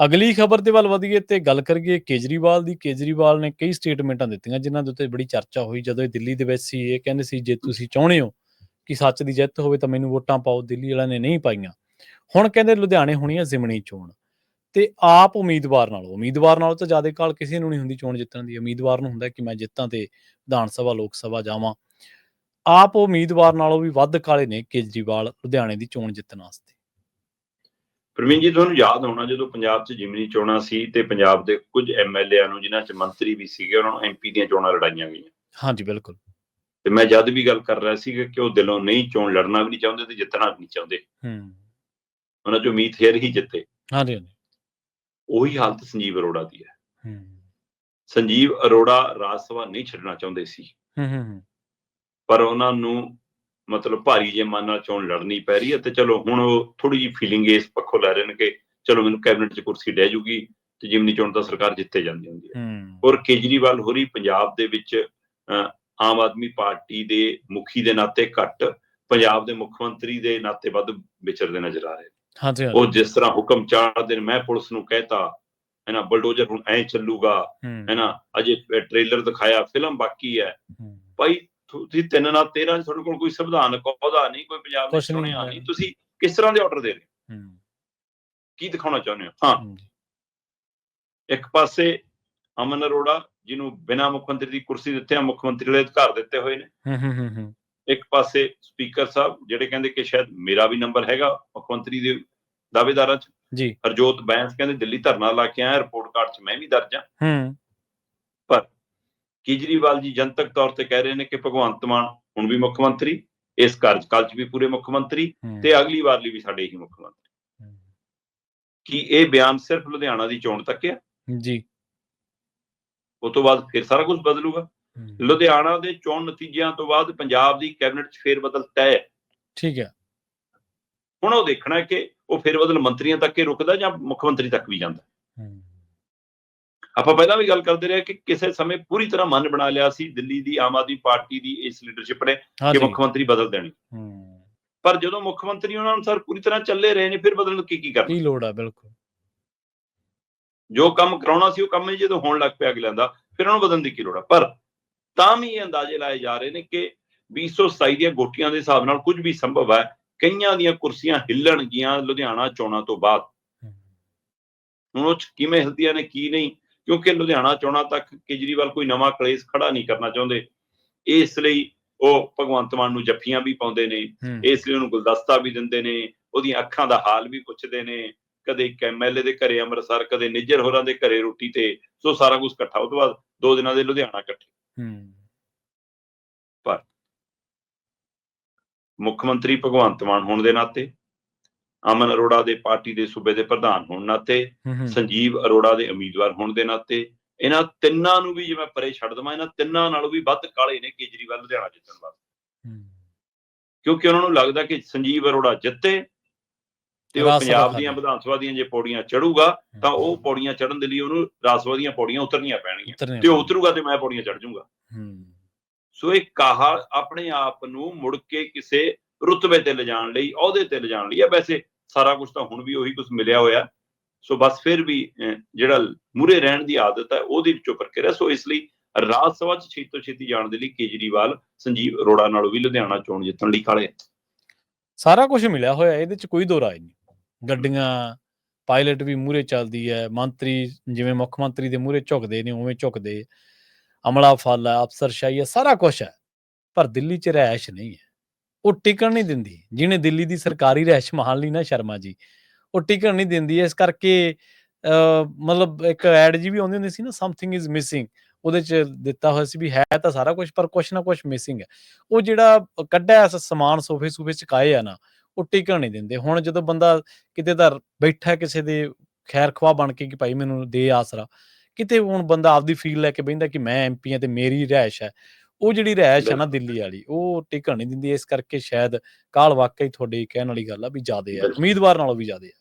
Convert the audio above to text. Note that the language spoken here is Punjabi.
ਅਗਲੀ ਖਬਰ ਦੇ ਵੱਲ ਵਧੀਏ ਤੇ ਗੱਲ ਕਰੀਏ ਕੇਜਰੀਵਾਲ ਦੀ। ਕੇਜਰੀਵਾਲ ਨੇ ਕਈ ਸਟੇਟਮੈਂਟਾਂ ਦਿੱਤੀਆਂ ਜਿਨ੍ਹਾਂ ਦੇ ਉੱਤੇ ਬੜੀ ਚਰਚਾ ਹੋਈ ਜਦੋਂ ਇਹ ਦਿੱਲੀ ਦੇ ਵਿੱਚ ਸੀ। ਇਹ ਕਹਿੰਦੇ ਸੀ, ਜੇ ਤੁਸੀਂ ਚਾਹੁੰਦੇ ਹੋ ਕਿ ਸੱਚ ਦੀ ਜਿੱਤ ਹੋਵੇ ਤਾਂ ਮੈਨੂੰ ਵੋਟਾਂ ਪਾਓ, ਦਿੱਲੀ ਵਾਲਿਆਂ ਨੇ ਨਹੀਂ ਪਾਈਆਂ। ਹੁਣ ਕਹਿੰਦੇ ਲੁਧਿਆਣੇ ਹੋਣੀ ਆ ਜ਼ਿਮਣੀ ਚੋਣ ਤੇ ਆਪ ਉਮੀਦਵਾਰ ਨਾਲੋਂ ਉਮੀਦਵਾਰ ਨਾਲੋਂ ਤਾਂ ਜ਼ਿਆਦਾ ਕਾਲ ਕਿਸੇ ਨੂੰ ਨਹੀਂ ਹੁੰਦੀ ਚੋਣ ਜਿੱਤਣ ਦੀ। ਉਮੀਦਵਾਰ ਨੂੰ ਹੁੰਦਾ ਕਿ ਮੈਂ ਜਿੱਤਾਂ ਤੇ ਵਿਧਾਨ ਸਭਾ, ਲੋਕ ਸਭਾ ਜਾਵਾਂ। ਆਪ ਉਮੀਦਵਾਰ ਨਾਲੋਂ ਵੀ ਵੱਧ ਕਾਲੇ ਨੇ ਕੇਜਰੀਵਾਲ ਲੁਧਿਆਣੇ ਦੀ ਚੋਣ ਜਿੱਤਣ ਵਾਸਤੇ। ਪ੍ਰਵੀਨ ਜੀ ਤੁਹਾਨੂੰ ਯਾਦ ਹੋਣਾ ਜਦੋਂ ਪੰਜਾਬ 'ਚ ਜਿਮਨੀ ਚੋਣਾਂ ਸੀ ਤੇ ਪੰਜਾਬ ਦੇ ਕੁਝ ਐਮਐਲਏਆਂ ਨੂੰ ਜਿਨ੍ਹਾਂ 'ਚ ਮੰਤਰੀ ਵੀ ਸੀਗੇ ਉਹਨਾਂ ਨੂੰ ਐਮਪੀ ਦੀਆਂ ਚੋਣਾਂ ਲੜਾਈਆਂ ਗਈਆਂ। ਹਾਂਜੀ ਬਿਲਕੁਲ। ਤੇ ਮੈਂ ਜਦ ਵੀ ਗੱਲ ਕਰ ਰਿਹਾ ਸੀ ਕਿ ਉਹ ਦਿਲੋਂ ਨਹੀਂ ਚੋਣ ਲੜਨਾ ਵੀ ਨਹੀਂ ਚਾਹੁੰਦੇ ਤੇ ਜਿੱਤਣਾ ਵੀ ਨਹੀਂ ਚਾਹੁੰਦੇ। ਹੂੰ। ਉਹਨਾਂ 'ਚੋਂ ਮੀਤ ਹੇਰ ਹੀ ਜਿੱਤੇ। ਹਾਂਜੀ ਹਾਂਜੀ। ਉਹੀ ਹਾਲਤ ਸੰਜੀਵ ਅਰੋੜਾ ਦੀ ਹੈ। ਹੂੰ। ਸੰਜੀਵ ਅਰੋੜਾ ਰਾਜ ਸਭਾ ਨਹੀਂ ਛੱਡਣਾ ਚਾਹੁੰਦੇ ਸੀ। ਹੂੰ ਹੂੰ। ਪਰ ਉਹਨਾਂ ਨੂੰ ਮਤਲਬ ਭਾਰੀ ਜੇ ਮਨ ਨਾਲ ਚੋਣ ਲੜਨੀ ਪੈ ਰਹੀ ਹੈ ਤੇ ਚਲੋ ਹੁਣ ਉਹ ਥੋੜੀ ਜਿਹੀ ਫੀਲਿੰਗ ਇਸ ਪੱਖੋਂ ਲੈ ਰਹੇ ਨੇ ਕਿ ਚਲੋ ਮੈਨੂੰ ਕੈਬਨਿਟ 'ਚ ਕੁਰਸੀ ਡਹਿ ਜੂਗੀ ਤੇ ਜਿਮਨੀ ਚੋਣ ਤਾਂ ਸਰਕਾਰ ਜਿੱਤੇ ਜਾਂਦੀ ਹੁੰਦੀ ਹੈ। ਔਰ ਕੇਜਰੀਵਾਲ ਹੋਰੀ ਪੰਜਾਬ ਦੇ ਵਿੱਚ ਆਮ ਆਦਮੀ ਪਾਰਟੀ ਦੇ ਮੁਖੀ ਦੇ ਨਾਤੇ ਘੱਟ ਪੰਜਾਬ ਦੇ ਮੁੱਖ ਮੰਤਰੀ ਦੇ ਨਾਤੇ ਵੱਧ ਵਿਚਰਦੇ ਨਜ਼ਰ ਆ ਰਹੇ। ਹਾਂਜੀ ਉਹ ਜਿਸ ਤਰ੍ਹਾਂ ਹੁਕਮ ਚਾੜਦੇ ਨੇ ਮੈਂ ਪੁਲਿਸ ਨੂੰ ਕਹਿਤਾ ਹੈ ਨਾ ਬਲਡੋਜ਼ਰ ਹੁਣ ਐ ਚੱਲੂਗਾ ਹੂੰ। ਹੈ ਨਾ ਅਜੇ ਟ੍ਰੇਲਰ ਦਿਖਾਇਆ ਫਿਲਮ ਬਾਕੀ ਹੂੰ। ਭਾਈ ਤੁਸੀਂ ਤਿੰਨ ਨਾਲ 13 ਤੁਹਾਡੇ ਕੋਲ ਕੋਈ ਸੰਵਿਧਾਨਕ ਅਹੁਦਾ ਨਹੀਂ ਕੋਈ ਪੰਜਾਬ ਦੇ ਸੁਣਿਆ ਹੈ। ਨਹੀਂ। ਤੁਸੀਂ ਕਿਸ ਤਰ੍ਹਾਂ ਦੇ ਆਰਡਰ ਦੇ ਰਹੇ ਹੋ? ਕੀ ਦਿਖਾਉਣਾ ਚਾਹੁੰਦੇ ਹੋ? ਹਾਂ। ਇੱਕ ਪਾਸੇ ਅਮਨ ਅਰੋੜਾ ਜਿਹਨੂੰ ਬਿਨਾਂ ਮੁੱਖ ਮੰਤਰੀ ਦੀ ਕੁਰਸੀ ਦਿੱਤੇ ਆ ਮੁੱਖ ਮੰਤਰੀ ਦੇ ਅਧਿਕਾਰ ਦਿੱਤੇ ਹੋਏ ਨੇ। ਹੂੰ ਹੂੰ ਹੂੰ ਹੂੰ। ਇੱਕ ਪਾਸੇ ਸਪੀਕਰ ਸਾਹਿਬ ਜਿਹੜੇ ਕਹਿੰਦੇ ਕਿ ਸ਼ਾਇਦ ਮੇਰਾ ਵੀ ਨੰਬਰ ਹੈਗਾ ਮੁੱਖ ਮੰਤਰੀ ਦੇ ਦਾਅਵੇਦਾਰਾਂ 'ਚ। ਜੀ। ਹਰਜੋਤ ਬੈਂਸ ਕਹਿੰਦੇ ਦਿੱਲੀ ਧਰਨਾ ਲਾ ਕੇ ਆਇਆ ਰਿਪੋਰਟ ਕਾਰਡ 'ਚ ਮੈਂ ਵੀ ਦਰਜ ਹਾਂ। ਹੂੰ। ਕੇਜਰੀਵਾਲ ਜੀ ਜਨਤਕ ਤੌਰ ਤੇ ਕਹਿ ਰਹੇ ਨੇ ਕਿ ਭਗਵੰਤ ਮਾਨ ਹੁਣ ਵੀ ਮੁੱਖ ਮੰਤਰੀ ਇਸ ਕਾਰਜਕਾਲ 'ਚ ਵੀ ਪੂਰੇ ਮੁੱਖ ਮੰਤਰੀ ਤੇ ਅਗਲੀ ਵਾਰ ਲਈ ਵੀ ਸਾਡੇ ਹੀ ਮੁੱਖ ਮੰਤਰੀ। ਕੀ ਇਹ ਬਿਆਨ ਸਿਰਫ ਲੁਧਿਆਣਾ ਦੀ ਚੋਣ ਤੱਕ ਹੈ? ਜੀ। ਉਸ ਤੋਂ ਬਾਅਦ ਫਿਰ ਸਾਰਾ ਕੁਝ ਬਦਲੂਗਾ। ਲੁਧਿਆਣਾ ਦੇ ਚੋਣ ਨਤੀਜਿਆਂ ਤੋਂ ਬਾਅਦ ਪੰਜਾਬ ਦੀ ਕੈਬਨਿਟ 'ਚ ਫੇਰ ਬਦਲ ਤੈਅ। ਠੀਕ ਹੈ। ਹੁਣ ਉਹ ਦੇਖਣਾ ਹੈ ਕਿ ਉਹ ਫੇਰ ਬਦਲ ਮੰਤਰੀਆਂ ਤੱਕ ਹੀ ਰੁਕਦਾ ਜਾਂ ਮੁੱਖ ਮੰਤਰੀ ਤੱਕ ਵੀ ਜਾਂਦਾ। ਆਪਾਂ ਪਹਿਲਾਂ ਵੀ ਗੱਲ ਕਰਦੇ ਰਹੇ ਕਿ ਕਿਸੇ ਸਮੇਂ ਪੂਰੀ ਤਰ੍ਹਾਂ ਮਨ ਬਣਾ ਲਿਆ ਸੀ ਦਿੱਲੀ ਦੀ ਆਮ ਆਦਮੀ ਪਾਰਟੀ ਦੀ ਇਸ ਲੀਡਰਸ਼ਿਪ ਨੇ ਕਿ ਮੁੱਖ ਮੰਤਰੀ ਬਦਲ ਦੇਣੀ। ਪਰ ਜਦੋਂ ਮੁੱਖ ਮੰਤਰੀ ਉਹਨਾਂ ਅਨੁਸਾਰ ਪੂਰੀ ਤਰ੍ਹਾਂ ਚੱਲੇ ਰਹੇ ਨੇ ਫਿਰ ਬਦਲਣ ਕੀ ਕੀ ਕਰਨਾ? ਕੀ ਲੋੜ ਆ ਬਿਲਕੁਲ। ਜੋ ਕੰਮ ਕਰਾਉਣਾ ਸੀ ਉਹ ਕੰਮ ਜਦੋਂ ਹੋਣ ਲੱਗ ਪਿਆ ਅਗਲਿਆਂ ਦਾ ਫਿਰ ਉਹਨੂੰ ਬਦਲਣ ਦੀ ਕੀ ਲੋੜ ਆ? ਪਰ ਤਾਂ ਵੀ ਇਹ ਅੰਦਾਜ਼ੇ ਲਾਏ ਜਾ ਰਹੇ ਨੇ ਕਿ 227 ਦੀਆਂ ਗੋਟੀਆਂ ਦੇ ਹਿਸਾਬ ਨਾਲ ਕੁਝ ਵੀ ਸੰਭਵ ਹੈ ਕਈਆਂ ਦੀਆਂ ਕੁਰਸੀਆਂ ਹਿੱਲਣਗੀਆਂ ਲੁਧਿਆਣਾ ਚੋਣਾਂ ਤੋਂ ਬਾਅਦ। ਹੁਣ ਉਹ ਕਿਵੇਂ ਹਿਲਦੀਆਂ ਨੇ ਕੀ ਨਹੀਂ ਕਿਉਂਕਿ ਲੁਧਿਆਣਾ ਚੋਣਾਂ ਤੱਕ ਕੇਜਰੀਵਾਲ ਕੋਈ ਨਵਾਂ ਕਲੇਸ਼ ਖੜਾ ਨਹੀਂ ਕਰਨਾ ਚਾਹੁੰਦੇ। ਇਸ ਲਈ ਉਹ ਭਗਵੰਤ ਮਾਨ ਨੂੰ ਜੱਫੀਆਂ ਵੀ ਪਾਉਂਦੇ ਨੇ ਇਸ ਲਈ ਉਹਨੂੰ ਗੁਲਦਸਤਾ ਵੀ ਦਿੰਦੇ ਨੇ ਉਹਦੀਆਂ ਅੱਖਾਂ ਦਾ ਹਾਲ ਵੀ ਪੁੱਛਦੇ ਨੇ। ਕਦੇ ਇੱਕ ਐਮਐਲਏ ਦੇ ਘਰੇ ਅੰਮ੍ਰਿਤਸਰ ਕਦੇ ਨਿੱਜਰ ਹੋਰਾਂ ਦੇ ਘਰੇ ਰੋਟੀ ਤੇ ਸੋ ਸਾਰਾ ਕੁਝ ਇਕੱਠਾ। ਉਹ ਤੋਂ ਬਾਅਦ ਦੋ ਦਿਨਾਂ ਦੇ ਲੁਧਿਆਣਾ ਇਕੱਠੇ। ਹੂੰ। ਮੁੱਖ ਮੰਤਰੀ ਭਗਵੰਤ ਮਾਨ ਹੋਣ ਦੇ ਨਾਤੇ ਅਮਨ ਅਰੋੜਾ ਦੇ ਪਾਰਟੀ ਦੇ ਸੂਬੇ ਦੇ ਪ੍ਰਧਾਨ ਹੋਣ ਨਾਤੇ ਸੰਜੀਵ ਅਰੋੜਾ ਦੇ ਉਮੀਦਵਾਰ ਹੋਣ ਦੇ ਨਾਤੇ ਇਹਨਾਂ ਤਿੰਨਾਂ ਨੂੰ ਵੀ ਜੇ ਮੈਂ ਪਰੇ ਛੱਡ ਦਵਾਂ ਇਹਨਾਂ ਤਿੰਨਾਂ ਨਾਲੋਂ ਵੀ ਵੱਧ ਕਾਲੇ ਨੇ ਕੇਜਰੀਵਾਲ ਲੁਧਿਆਣਾ ਜਿੱਤਣ ਵਾਸਤੇ। ਕਿਉਂਕਿ ਉਹਨਾਂ ਨੂੰ ਲੱਗਦਾ ਕਿ ਸੰਜੀਵ ਅਰੋੜਾ ਜਿੱਤੇ ਤੇ ਉਹ ਪੰਜਾਬ। ਦੀਆਂ ਵਿਧਾਨ ਸਭਾ ਦੀਆਂ ਜੇ ਪੌੜੀਆਂ ਚੜੂਗਾ ਤਾਂ ਉਹ ਪੌੜੀਆਂ ਚੜਨ ਦੇ ਲਈ ਉਹਨੂੰ ਰਾਜ ਸਭਾ ਦੀਆਂ ਪੌੜੀਆਂ ਉਤਰਨੀਆਂ ਪੈਣਗੀਆਂ ਤੇ ਉਹ ਉਤਰੂਗਾ ਤੇ ਮੈਂ ਪੌੜੀਆਂ ਚੜ ਜਾਊਂਗਾ ਹੂੰ। ਸੋ ਇਹ ਕਾਹਾ ਆਪਣੇ ਆਪ ਨੂੰ ਮੁੜ ਕੇ ਕਿਸੇ ਰੁਤਬੇ ਤੇ ਲਿਜਾਣ ਲਈ, ਅਹੁਦੇ ਤੇ ਲਿਜਾਣ ਲਈ। ਆ ਵੈਸੇ ਸਾਰਾ ਕੁਝ ਤਾਂ ਹੁਣ ਵੀ ਉਹੀ ਕੁਝ ਮਿਲਿਆ ਹੋਇਆ। ਸੋ ਬਸ ਫਿਰ ਵੀ ਜਿਹੜਾ ਮੂਰੇ ਰਹਿਣ ਦੀ ਆਦਤ ਹੈ, ਉਹਦੇ ਵਿੱਚੋਂ ਪਰਕੇ ਰਿਹਾ ਸੋ ਇਸ ਲਈ ਰਾਜ ਸਭਾ ਚ ਛੇਤੀ ਛੇਤੀ ਜਾਣ ਦੇ ਲਈ ਕੇਜਰੀਵਾਲ, ਸੰਜੀਵ ਅਰੋੜਾ ਨਾਲੋਂ ਵੀ ਲੁਧਿਆਣਾ ਚੋਣ ਜਿੱਤਣ ਲਈ ਕਾਲੇ ਸਾਰਾ ਕੁਝ ਮਿਲਿਆ ਹੋਇਆ, ਇਹਦੇ ਚ ਕੋਈ ਦੋ ਰਾਏ ਨਹੀਂ। ਗੱਡੀਆਂ, ਪਾਇਲਟ ਵੀ ਮੂਰੇ ਚੱਲਦੀ ਹੈ, ਮੰਤਰੀ ਜਿਵੇਂ ਮੁੱਖ ਮੰਤਰੀ ਦੇ ਮੂਰੇ ਝੁਕਦੇ ਨੇ, ਉਵੇਂ ਝੁਕਦੇ। ਅਮਲਾ ਫਲ ਹੈ ਅਫਸਰਸ਼ਾਹੀ ਹੈ, ਸਾਰਾ ਕੁਝ ਹੈ। ਪਰ ਦਿੱਲੀ ਚ ਰਹਿਸ਼ ਨਹੀਂ ਹੈ। ਉਹ ਟਿਕਣ ਨਹੀਂ ਦਿੰਦੀ। ਜਿਹਨੇ ਦਿੱਲੀ ਦੀ ਸਰਕਾਰੀ ਰਹਿਸ਼ ਮਹਾਲ ਲੀਨਾ ਸ਼ਰਮਾ ਜੀ, ਉਹ ਟਿਕਣ ਨਹੀਂ ਦਿੰਦੀ। ਇਸ ਕਰਕੇ ਮਤਲਬ ਇੱਕ ਐਡ ਜੀ ਵੀ ਆਉਂਦੀ ਹੁੰਦੀ ਸੀ ਨਾ ਸਮਥਿੰਗ ਇਜ਼ ਮਿਸਿੰਗ ਉਹਦੇ ਚ ਦਿੱਤਾ ਹੋਇਆ ਸੀ ਵੀ ਹੈ ਤਾਂ ਸਾਰਾ ਕੁਝ ਪਰ ਕੁਛ ਨਾ ਕੁਛ ਮਿਸਿੰਗ ਹੈ। ਉਹ ਜਿਹੜਾ ਕੱਢਿਆ ਇਸ ਸਮਾਨ ਸੋਫੇ ਚ ਕਾਏ ਆ ਨਾ, ਉਹ ਟਿਕਣ ਨਹੀਂ ਦਿੰਦੇ। ਹੁਣ ਜਦੋਂ ਬੰਦਾ ਕਿਤੇ ਦਾ ਬੈਠਾ ਕਿਸੇ ਦੇ ਖੈਰ ਖਵਾ ਬਣ ਕੇ ਕਿ ਭਾਈ ਮੈਨੂੰ ਦੇ ਆਸਰਾ, ਕਿਤੇ ਹੁਣ ਬੰਦਾ ਆਪਦੀ ਫੀਲ ਲੈ ਕੇ ਬੈਂਦਾ ਕਿ ਮੈਂ ਐਮਪੀ ਆ ਤੇ ਮੇਰੀ ਰਹਿਸ਼ ਹੈ। ਉਹ ਜਿਹੜੀ ਰਹਿਸ਼ ਹੈ ਨਾ ਦਿੱਲੀ ਵਾਲੀ ਉਹ ਟਿਕਣ ਨਹੀਂ ਦਿੰਦੀ ਇਸ ਕਰਕੇ ਸ਼ਾਇਦ ਕਾਲ ਵਾਕਈ ਤੁਹਾਡੇ ਕਹਿਣ ਵਾਲੀ ਗੱਲ ਆ ਵੀ ਜ਼ਿਆਦੇ ਆ ਉਮੀਦਵਾਰ ਨਾਲੋਂ ਵੀ ਜ਼ਿਆਦੇ ਆ।